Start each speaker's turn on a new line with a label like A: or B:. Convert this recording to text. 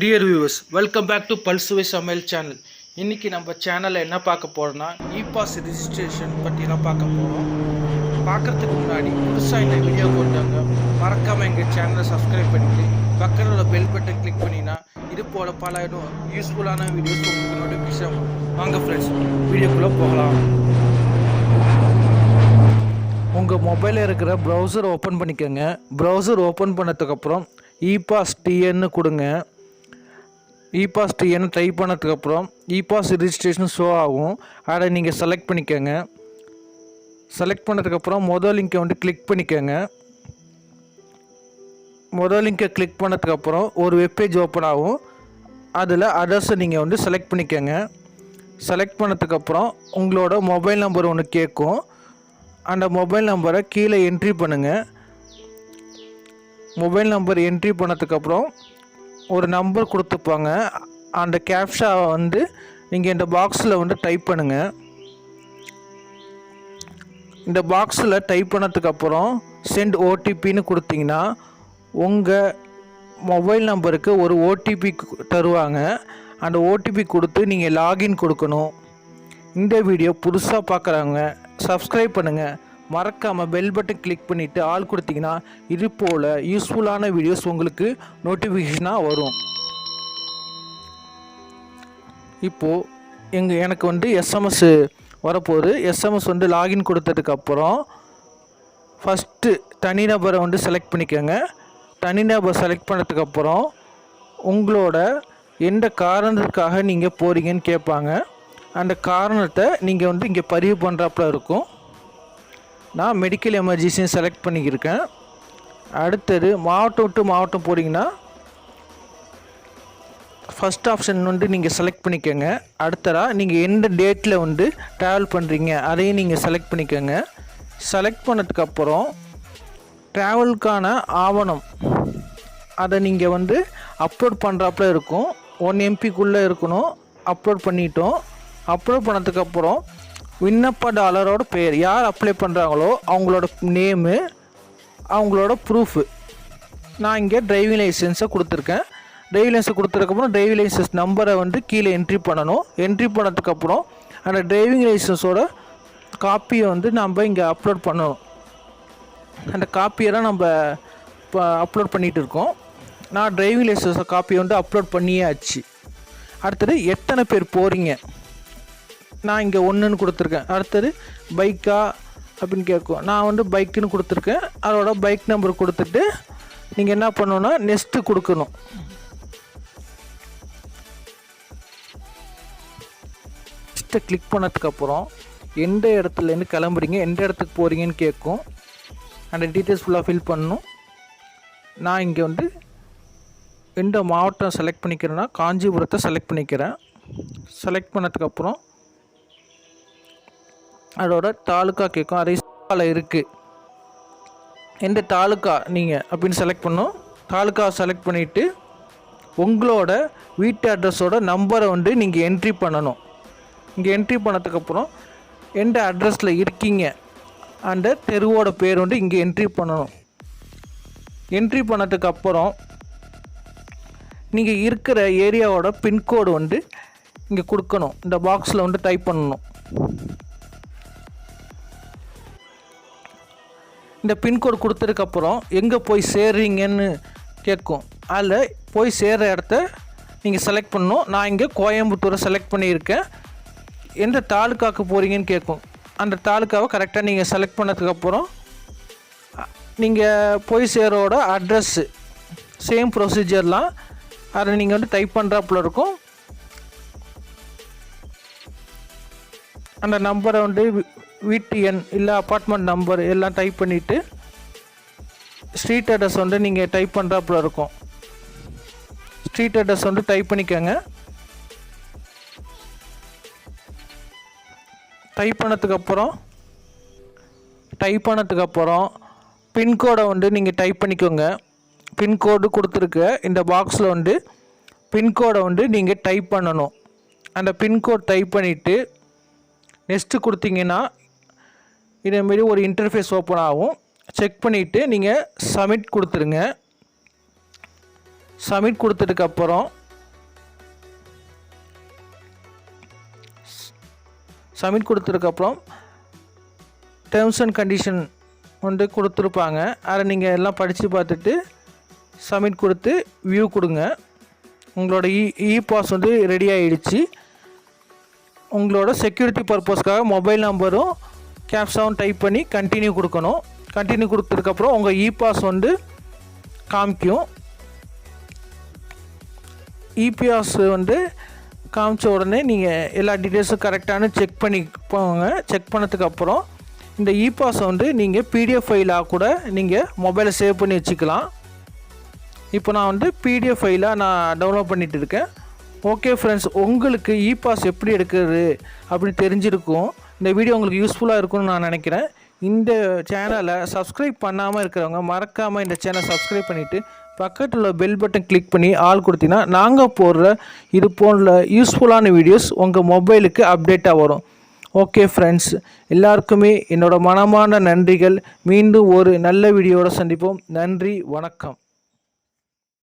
A: Dear viewers welcome back to பல்சுவை சமையல் channel இன்றைக்கி நம்ம சேனலில் என்ன பார்க்க போகிறோன்னா இ பாஸ் ரிஜிஸ்ட்ரேஷன் பற்றி தான் பார்க்க போகிறோம் பார்க்குறதுக்கு முன்னாடி புதுசாக இந்த வீடியோ போட்டாங்க மறக்காமல் எங்கள் சேனலை சப்ஸ்கிரைப் பண்ணிவிட்டு பக்கத்தில் உள்ள பெல் பட்டன் கிளிக் பண்ணினா இது போல் பல இன்னும் யூஸ்ஃபுல்லான வீடியோஸ் உங்களுக்கு நோட்டிஃபிகேஷன் வாங்க ஃப்ரெண்ட்ஸ் வீடியோக்குள்ளே போகலாம். உங்கள் மொபைலில் இருக்கிற ப்ரௌசர் ஓப்பன் பண்ணிக்கோங்க. ப்ரௌசர் ஓப்பன் பண்ணதுக்கப்புறம் இபாஸ் டிஎன்னு கொடுங்க. இபாஸ் டிஎன்னு டைப் பண்ணதுக்கப்புறம் இபாஸ் ரிஜிஸ்ட்ரேஷன் ஷோ ஆகும். அதை நீங்கள் செலக்ட் பண்ணிக்கோங்க. செலக்ட் பண்ணதுக்கப்புறம் மொதல் லிங்கை வந்து கிளிக் பண்ணிக்கோங்க. மொதல் லிங்கை கிளிக் பண்ணதுக்கப்புறம் ஒரு வெப்பேஜ் ஓப்பன் ஆகும். அதில் அட்ரஸை நீங்கள் வந்து செலக்ட் பண்ணிக்கோங்க. செலக்ட் பண்ணதுக்கப்புறம் உங்களோட மொபைல் நம்பர் ஒன்று கேட்கும் அந்த மொபைல் நம்பரை கீழே என்ட்ரி பண்ணுங்கள் மொபைல் நம்பர் என்ட்ரி பண்ணதுக்கப்புறம் ஒரு நம்பர் கொடுத்துப்பாங்க. அந்த கேப்ஷாவை வந்து நீங்கள் இந்த பாக்ஸில் வந்து டைப் பண்ணுங்கள் இந்த பாக்ஸில் டைப் பண்ணதுக்கப்புறம் சென்ட் ஓடிபின்னு கொடுத்தீங்கன்னா உங்கள் மொபைல் நம்பருக்கு ஒரு ஓடிபி தருவாங்க. அந்த ஓடிபி கொடுத்து நீங்கள் லாகின் கொடுக்கணும். இந்த வீடியோ புதுசாக பார்க்குறவங்க சப்ஸ்கிரைப் பண்ணுங்கள் மறக்காமல் பெல் பட்டன் கிளிக் பண்ணிவிட்டு ஆள் கொடுத்தீங்கன்னா இது போல் யூஸ்ஃபுல்லான வீடியோஸ் உங்களுக்கு நோட்டிஃபிகேஷனாக வரும். இப்போது எங்கள் எனக்கு வந்து எஸ்எம்எஸ் வரப்போகுது. எஸ்எம்எஸ் வந்து லாகின் கொடுத்ததுக்கப்புறம் ஃபஸ்ட்டு தனிநபரை வந்து செலக்ட் பண்ணிக்கோங்க. தனிநபர் செலக்ட் பண்ணதுக்கப்புறம் உங்களோட எந்த காரணத்துக்காக நீங்கள் போகிறீங்கன்னு கேட்பாங்க. அந்த காரணத்தை நீங்கள் வந்து இங்கே பதிவு பண்ணுறாப்புல இருக்கும். நான் மெடிக்கல் எமர்ஜென்சியும் செலக்ட் பண்ணிக்கிருக்கேன் அடுத்தது மாவட்டம் விட்டு மாவட்டம் போகிறீங்கன்னா ஃபஸ்ட் ஆப்ஷன் வந்து நீங்கள் செலக்ட் பண்ணிக்கோங்க. அடுத்ததாக நீங்கள் எந்த டேட்டில் வந்து ட்ராவல் பண்ணுறீங்க அதையும் நீங்கள் செலக்ட் பண்ணிக்கோங்க. செலக்ட் பண்ணதுக்கப்புறம் ட்ராவலுக்கான ஆவணம் அதை நீங்கள் வந்து அப்லோட் பண்ணுறாப்புல இருக்கும். ஒன் எம்பிக்குள்ளே இருக்கணும் அப்லோட் பண்ணிட்டோம். அப்லோட் பண்ணதுக்கப்புறம் விண்ணப்பதாரரோட பேர் யார் அப்ளை பண்ணுறாங்களோ அவங்களோட நேமு அவங்களோட ப்ரூஃபு நான் இங்கே டிரைவிங் லைசன்ஸை கொடுத்துருக்கேன். டிரைவிங் லைசன்ஸ் கொடுத்துருக்கப்புறம் டிரைவிங் லைசன்ஸ் நம்பரை வந்து கீழே என்ட்ரி பண்ணணும். என்ட்ரி பண்ணதுக்கப்புறம் அந்த டிரைவிங் லைசன்ஸோட காப்பியை வந்து நம்ம இங்கே அப்லோட் பண்ணணும். அந்த காப்பியை தான் நம்ம இப்போ அப்லோட் பண்ணிகிட்டு இருக்கோம். நான் டிரைவிங் லைசன்ஸ் காப்பியை வந்து அப்லோட் பண்ணியாச்சு. அடுத்தது எத்தனை பேர் போகிறீங்க நான் இங்கே ஒன்றுன்னு கொடுத்துருக்கேன். அடுத்தது பைக்கா அப்படின்னு கேட்கும் நான் வந்து பைக்குன்னு கொடுத்துருக்கேன். அதோட பைக் நம்பர் கொடுத்துட்டு நீங்கள் என்ன பண்ணணுன்னா நெக்ஸ்ட்டு கொடுக்கணும். நெக்ஸ்ட்டை கிளிக் பண்ணதுக்கப்புறம் எந்த இடத்துலேருந்து கிளம்புறீங்க எந்த இடத்துக்கு போகிறீங்கன்னு கேட்கும். அந்த டீட்டெயில்ஸ் ஃபுல்லாக ஃபில் பண்ணணும். நான் இங்கே வந்து எந்த மாவட்டம் செலக்ட் பண்ணிக்கிறேன்னா காஞ்சிபுரத்தை செலக்ட் பண்ணிக்கிறேன். செலக்ட் பண்ணதுக்கப்புறம் அதோட தாலுக்கா கேட்கும் அதை இருக்குது எந்த தாலுக்கா நீங்கள் அப்படின்னு செலக்ட் பண்ணும் தாலுக்கா செலக்ட் பண்ணிவிட்டு உங்களோட வீட்டு அட்ரஸோட நம்பரை வந்து நீங்கள் என்ட்ரி பண்ணணும். இங்கே என்ட்ரி பண்ணதுக்கப்புறம் எந்த அட்ரஸில் இருக்கீங்க? அந்த தெருவோட பேர் வந்து இங்கே என்ட்ரி பண்ணணும். என்ட்ரி பண்ணதுக்கப்புறம் நீங்கள் இருக்கிற ஏரியாவோட பின்கோடு வந்து இங்கே கொடுக்கணும். இந்த பாக்ஸில் வந்து டைப் பண்ணணும். இந்த பின்கோடு கொடுத்ததுக்கப்புறம் எங்கே போய் சேர்றீங்கன்னு கேட்கும். அதில் போய் சேர்கிற இடத்த நீங்கள் செலக்ட் பண்ணணும். நான் இங்கே கோயம்புத்தூரை செலக்ட் பண்ணியிருக்கேன். எந்த தாலுக்காவுக்கு போகிறீங்கன்னு கேட்கும். அந்த தாலுக்காவை கரெக்டாக நீங்கள் செலக்ட் பண்ணதுக்கப்புறம் நீங்கள் போய் சேரோட அட்ரஸ்ஸு சேம் ப்ரொசீஜர்லாம் அதை நீங்கள் வந்து டைப் பண்ணுறாப்புல இருக்கும். அந்த நம்பரை வந்து வீட்டு எண் இல்லை அப்பார்ட்மெண்ட் நம்பர் எல்லாம் டைப் பண்ணிவிட்டு ஸ்ட்ரீட் அட்ரஸ் வந்து நீங்கள் டைப் பண்ணுறாப்புல இருக்கும். ஸ்ட்ரீட் அட்ரஸ் வந்து டைப் பண்ணிக்கோங்க. டைப் பண்ணதுக்கப்புறம் டைப் பண்ணதுக்கப்புறம் பின்கோடை வந்து நீங்கள் டைப் பண்ணிக்கோங்க. பின்கோடு கொடுத்துருக்க இந்த பாக்ஸில் வந்து பின்கோடை வந்து நீங்கள் டைப் பண்ணணும். அந்த பின்கோட் டைப் பண்ணிவிட்டு நெக்ஸ்ட்டு கொடுத்தீங்கன்னா இதேமாரி ஒரு இன்டர்ஃபேஸ் ஓப்பன் ஆகும். செக் பண்ணிவிட்டு நீங்கள் சமிட் கொடுத்துருங்க. சமிட் கொடுத்ததுக்கப்புறம் சமிட் கொடுத்ததுக்கப்புறம் டேர்ம்ஸ் அண்ட் கண்டிஷன் வந்து கொடுத்துருப்பாங்க. அதை நீங்கள் எல்லாம் படித்து பார்த்துட்டு சப்மிட் கொடுத்து வியூ கொடுங்க. உங்களோட இ இ பாஸ் வந்து ரெடி ஆகிடுச்சு உங்களோட செக்யூரிட்டி பர்பஸ்க்காக மொபைல் நம்பரும் கேப்ஸாவும் டைப் பண்ணி கண்டினியூ கொடுக்கணும். கண்டினியூ கொடுத்ததுக்கப்புறம் உங்கள் இ பாஸ் வந்து காமிக்கும். இபிஎஸ் வந்து காமிச்ச உடனே நீங்கள் எல்லா டீட்டெயில்ஸும் கரெக்டானு செக் பண்ணி போங்க. செக் பண்ணதுக்கப்புறம் இந்த இ வந்து நீங்கள் பிடிஎஃப் ஃபைலாக கூட நீங்கள் மொபைலை சேவ் பண்ணி வச்சுக்கலாம். இப்போ நான் வந்து பிடிஎஃப் ஃபைலாக நான் டவுன்லோட் பண்ணிகிட்டு இருக்கேன். ஓகே ஃப்ரெண்ட்ஸ் உங்களுக்கு இ பாஸ் எப்படி எடுக்கிறது அப்படின்னு தெரிஞ்சிருக்கும். இந்த வீடியோ உங்களுக்கு யூஸ்ஃபுல்லாக இருக்கும்னு நான் நினைக்கிறேன். இந்த சேனலை சப்ஸ்கிரைப் பண்ணாமல் இருக்கிறவங்க மறக்காமல் இந்த சேனலை சப்ஸ்கிரைப் பண்ணிவிட்டு பக்கத்தில் உள்ள பெல் பட்டன் கிளிக் பண்ணி ஆள் கொடுத்தீங்கன்னா நாங்கள் போடுற இது போன்ற யூஸ்ஃபுல்லான வீடியோஸ் உங்கள் மொபைலுக்கு அப்டேட்டாக வரும். ஓகே ஃப்ரெண்ட்ஸ் எல்லாருக்குமே என்னோடய மனமான நன்றிகள். மீண்டும் ஒரு நல்ல வீடியோட சந்திப்போம். நன்றி வணக்கம்.